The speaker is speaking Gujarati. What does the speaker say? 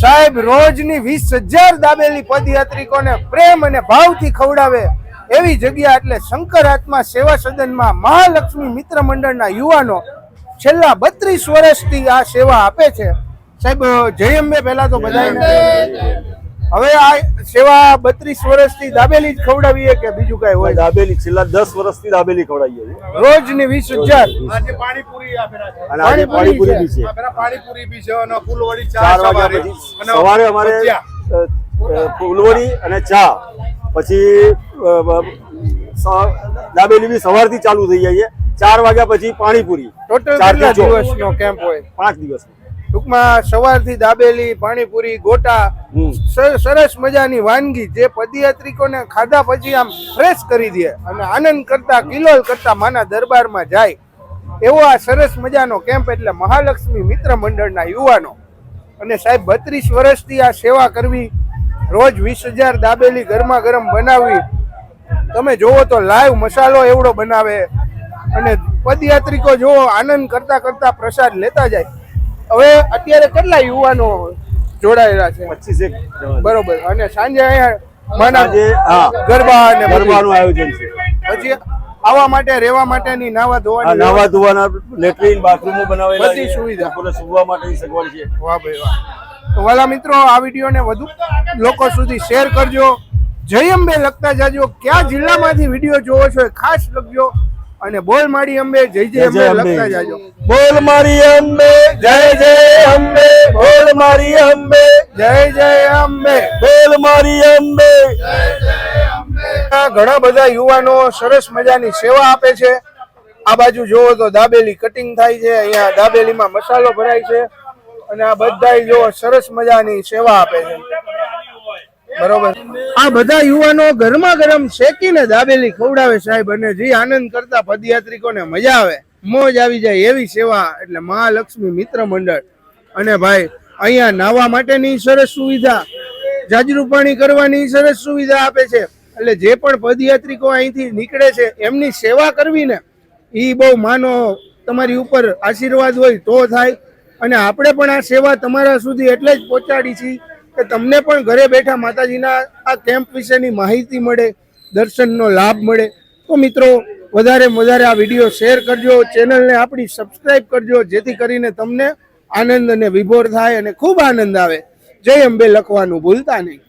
સાહેબ, રોજની વીસ હજાર દાબેલી પદયાત્રિકોને પ્રેમ અને ભાવથી ખવડાવે એવી જગ્યા એટલે શંકર આત્મા સેવા સદનમાં મહાલક્ષ્મી મિત્ર મંડળના યુવાનો છેલ્લા બત્રીસ વર્ષથી આ સેવા આપે છે. સાહેબ, જય અંબે પહેલા તો બધાને હવે આ સેવા બત્રીસ વર્ષથી દાબેલી જ ખવડાવીએ કે બીજું કઈ હોય? દાબેલી છેલ્લા દસ વર્ષથી દાબેલી ખવડાવીએ છીએ. રોજની વીસ હજાર. પાણીપુરી આપેલા અને પાણીપુરી બી છે. પાણીપુરી બી છે અને ફૂલવડી ચાર વાગ્યા સવારે. પછી સવારે અમારે ફૂલવડી અને ચા. પછી દાબેલી બી સવારથી ચાલુ થઈ જાય છે. ચાર વાગ્યા પછી પાણીપુરી. ટોટલ ચાર દિવસનો કેમ્પ હોય? પાંચ દિવસ ટૂંકમાં સવારથી દાબેલી પાણીપુરી ગોટા. સરસ મજાની વાનગી જે પદયાત્રિકોને ખાધા પછી આમ ફ્રેશ કરી દે અને આનંદ કરતા કિલોલ કરતા માના દરબારમાં જાય. એવો આ સરસ મજાનો કેમ્પ એટલે મહાલક્ષ્મી મિત્ર મંડળના યુવાનો. અને સાહેબ બત્રીસ વર્ષથી આ સેવા કરવી રોજ વીસ હજાર દાબેલી ગરમા ગરમ બનાવવી. તમે જોવો તો લાઈવ મસાલો એવડો બનાવે. અને પદયાત્રિકો જોવો આનંદ કરતા કરતા પ્રસાદ લેતા જાય હવે અત્યારે કેટલા યુવાનો જોડાયેલા છે? પચીસ એક બરોબર. અને સાંજે અહીંયા હા. ગરબા અને ગરબાનું આયોજન છે. પછી આવવા માટે રહેવા માટેની નાવા ધોવાની નાવા ધોવાના લેટ્રિન બાથરૂમો બનાવેલા બધી સુવિધા. લોકોને સુવા માટેની સગવડ છે. વાહ ભાઈ વાહ. તો વાલા મિત્રો આ વિડીયોને વધુ લોકો સુધી શેર કરજો. જય અંબે લખતા જાજો. કયા જિલ્લામાંથી વીડિયો જોવો છો એ ખાસ લખજો. અને બોલ મારી અંબે જય જય અંબે. લખતા જાજો. બોલ મારી અંબે જય જય અંબે. બોલ મારી અંબે. જય જય અંબે. બોલ મારી અંબે. ઘણા બધા યુવાનો સરસ મજાની સેવા આપે છે. આ બાજુ જોવો તો દાબેલી કટિંગ થાય છે. અહીંયા દાબેલીમાં મસાલો ભરાય છે. અને આ બધા જોવો સરસ મજાની સેવા આપે છે. બરોબર. આ બધા યુવાનો ગરમા ગરમ શેકીને દાબેલી ખવડાવે સાહેબ અને જે આનંદ કરતા પદયાત્રિકોને મજા આવે. મોજ આવી જાય એવી સેવા એટલે મહાલક્ષ્મી મિત્ર મંડળ. અને ભાઈ, અહીંયા નાવા માટેની સરસ સુવિધા, જાજરૂ પાણી કરવાની સરસ સુવિધા આપે છે. એટલે જે પણ પદયાત્રિકો અહીંથી નીકળે છે, એમની સેવા કરવી ને એ બહુ માનો તમારી ઉપર આશીર્વાદ હોય તો થાય. અને આપણે પણ આ સેવા તમારા સુધી એટલે જ પહોંચાડી છીએ. કે તમને પણ ઘરે બેઠા માતાજીના આ કેમ્પ વિશેની માહિતી મળે, દર્શનનો લાભ મળે, તો મિત્રો વધારે વધારે આ વીડિયો શેર કરજો ચેનલને આપણી સબસ્ક્રાઇબ કરજો, જેથી કરીને તમને આનંદ અને વિભોર થાય અને ખૂબ આનંદ આવે. જય અંબે લખવાનું ભૂલતા નહીં.